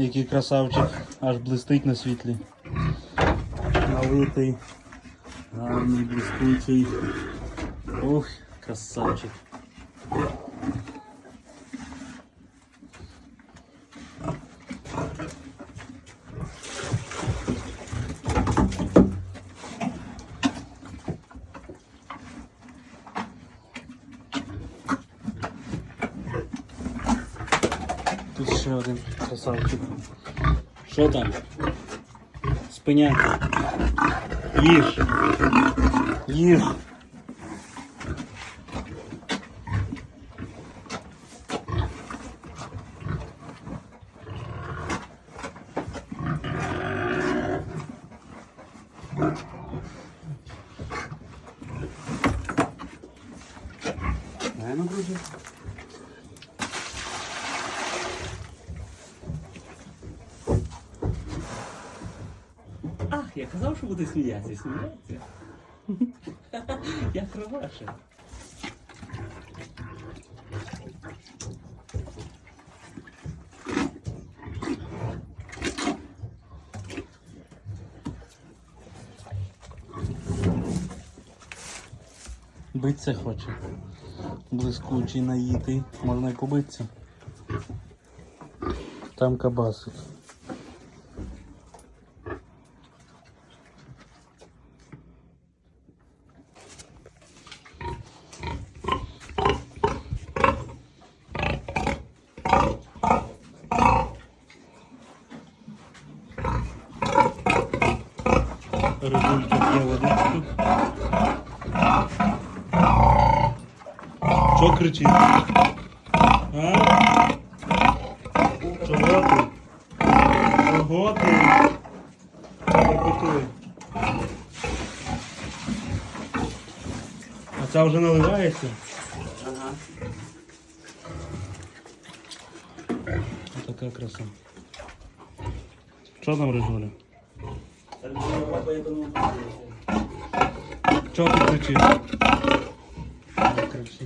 Який красавчик, аж блистить на світлі. Налитий, гарний, блискучий. Ох, красавчик. Ще один красавчик. Що там? Спиняй. Їж. Їж. Дай, ну, я казав, що буде сміятися. Сміється. Я хороша. Биться хоче. Блискучий, наїтий. Можна й побитися. Там кабасик. Результат є водичку. Що кричить? А? Чого ти? Чого ти? Репетуй. А ця вже наливається? Ага. Така краса. Що там рижуля? Чого ти кричиш? Не кричи.